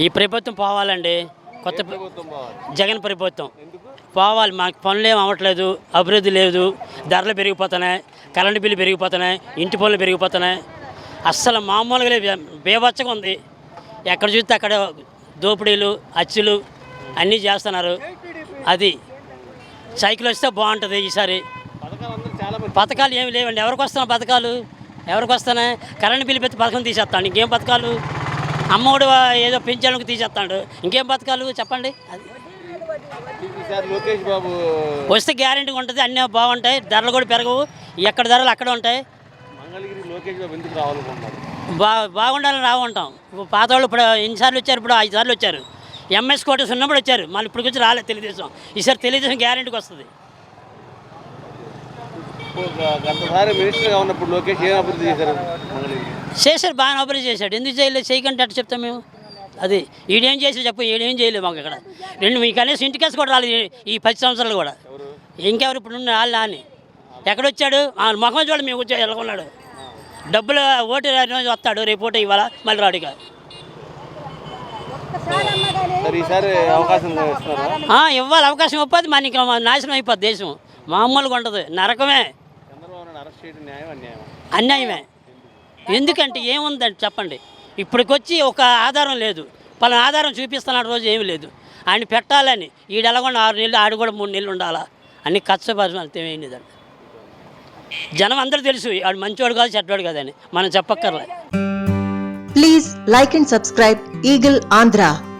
ఈ ప్రభుత్వం పోవాలండి. కొత్త జగన్ ప్రభుత్వం. పోవాలి మాకు పనులు ఏం అవ్వట్లేదు అభివృద్ధి లేదు ధరలు పెరిగిపోతున్నాయి కరెంటు బిల్లు పెరిగిపోతున్నాయి ఇంటి పనులు పెరిగిపోతున్నాయి. అస్సలు మామూలుగా లేదు ఉంది. ఎక్కడ చూస్తే అక్కడ దోపిడీలు అచ్చులు అన్నీ చేస్తున్నారు. అది సైకిల్ వస్తే బాగుంటుంది ఈసారి. పథకాలు ఏమి లేవండి. ఎవరికి వస్తున్నాయి పథకాలు? ఎవరికి వస్తున్నాయి? కరెంటు బిల్లు పెట్టి పథకం తీసేస్తాడు ఇంకేం పథకాలు? అమ్మఒడు ఏదో పెంచాలకు తీసేస్తాడు. ఇంకేం బతకాలు చెప్పండి? వస్తే గ్యారెంటీగా ఉంటుంది అన్నీ బాగుంటాయి ధరలు కూడా పెరగవు. ఎక్కడ ధరలు అక్కడ ఉంటాయి. బా బాగుండాలని రావుంటాం. పాత వాళ్ళు ఇప్పుడు ఎన్నిసార్లు వచ్చారు ఇప్పుడు ఐదు సార్లు వచ్చారు. ఎంఎస్ కోటర్స్ ఉన్నప్పుడు వచ్చారు. మళ్ళీ ఇప్పుడు వచ్చి రాలేదు తెలుగుదేశం. ఈసారి తెలుగుదేశం గ్యారంటీకి వస్తుంది. గతసారి మినిస్టర్గా ఉన్నప్పుడు లోకేష్ ఏం అభివృద్ధి చేశారు బాగా అభివృద్ధి చేశాడు. ఎందుకు చేయలేదు చేయకంటే అట్టు చెప్తాం మేము. అది ఈడేం చేసి చెప్పు ఈడేం చేయలేదు మాకు ఇక్కడ. రెండు మీ కనీసం ఇంటికేసి కూడా రాలేదు ఈ- పది సంవత్సరాలు కూడా. ఇంకెవరు ఇప్పుడు ఉన్న వాళ్ళు అని ఎక్కడొచ్చాడు? ఆ ముఖం చూడండి మేము వచ్చి ఎలాగొన్నాడు. డబ్బులు ఓటు రోజు వస్తాడు రేపు ఓటు ఇవ్వాలా? మళ్ళీ రాడు ఇక. సరే ఈసారి అవకాశం ఇస్తున్నారా ఆ, ఇవ్వాలి అవకాశం ఇవ్వదు మన ఇంకా నాశనం అయిపోద్ది దేశం. మామూలుగా ఉండదు. నరకమే. అన్యాయమే? ఎందుకంటే ఏముందంటే చెప్పండి. ఇప్పటికొచ్చి ఒక ఆధారం లేదు. పలానా ఆధారం చూపిస్తున్న రోజు ఏమీ లేదు. ఆయన పెట్టాలని. ఈడు ఎలాగొండ ఆరు నెలలు ఆడు కూడా మూడు నెలలు ఉండాలా? అన్ని కష్టపడి అంతే ఏం లేదండి. జనం అందరూ తెలుసు ఆడు మంచివాడు కాదు చెడ్డవాడు కాదని మనం చెప్పక్కర్లే. Please like and subscribe Eagle Andhra.